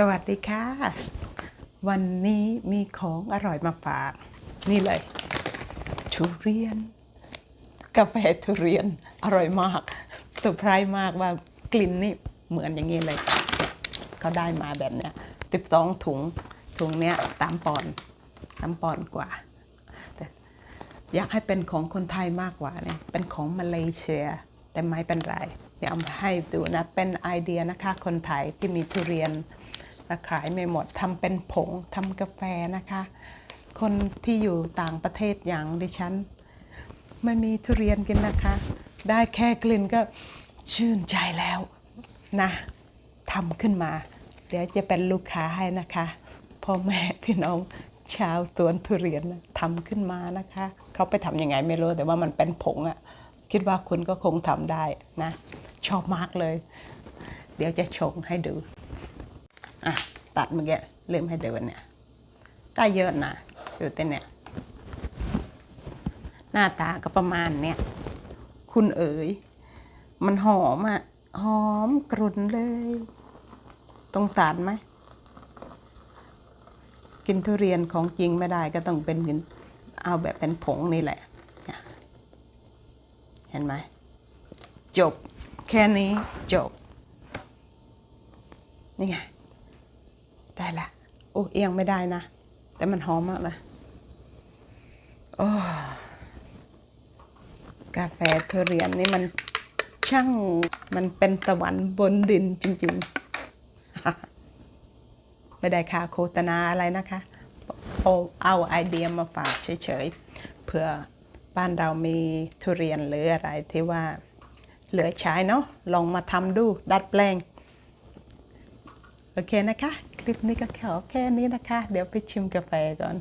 สวัสดีค่ะ วันนี้มีของอร่อยมาฝาก นี่เลย ทุเรียน กาแฟทุเรียนอร่อยมากเซอร์ไพรส์มากว่ากลิ่นนี่เหมือนอย่างนี้เลยเขาได้มาแบบเนี้ยติบสองถุงถุงเนี้ยสามปอนด์สามปอนกว่า แต่อยากให้เป็นของคนไทยมากกว่าเนี่ยเป็นของมาเลเซีย แต่ไม่เป็นไร เดี๋ยวเอามาให้ดูนะ เป็นไอเดียนะคะคนไทยที่มีทุเรียน และขายไม่หมดทำเป็นผงทำกาแฟนะคะ คนที่อยู่ต่างประเทศอย่างดิฉัน ไม่มีทุเรียนกินนะคะ ได้แค่กลิ่นก็ชื่นใจแล้วนะทำขึ้นมา เดี๋ยวจะเป็นลูกค้าให้นะคะพ่อแม่พี่น้องชาวสวนทุเรียนนะทำขึ้นมานะคะ เขาไปทำยังไงไม่รู้แต่ว่ามันเป็นผงอะ่ะคิดว่าคุณก็คงทำได้นะ ชอบมากเลย เดี๋ยวจะชงให้ดู ตัดเมื่อกี้ลืมให้เดูเนี่ยได้เยอะนะดูเต้นเนี่ย หน้าตาก็ประมาณเนี้ยคุณเอ๋ย มันหอมอะหอมกรุ่นเลยต้องตัดไหม กินทุเรียนของจริงไม่ได้ก็ต้องเป็นเอาแบบเป็นผงนี่แหละ เห็นไหม จบ แค่นี้จบ นี่ไง ได้ละโอ้เอียงไม่ได้นะ แต่มันหอมมากเลยโอ้กาแฟทุเรียนนี่มันช่างมันเป็นสวรรค์บนดินจริงๆ ไม่ได้ค่าโฆษณาอะไรนะคะเอาเอาไอเดียมาฝากเฉยๆเผื่อบ้านเรามีทุเรียนหรืออะไรที่ว่าเหลือใช้เนาะลองมาทำดูดัดแปลง โอเคนะคะ ลิปนี้ก็แค่แค่นี้นะคะ เดี๋ยวไปชิมกาแฟก่อน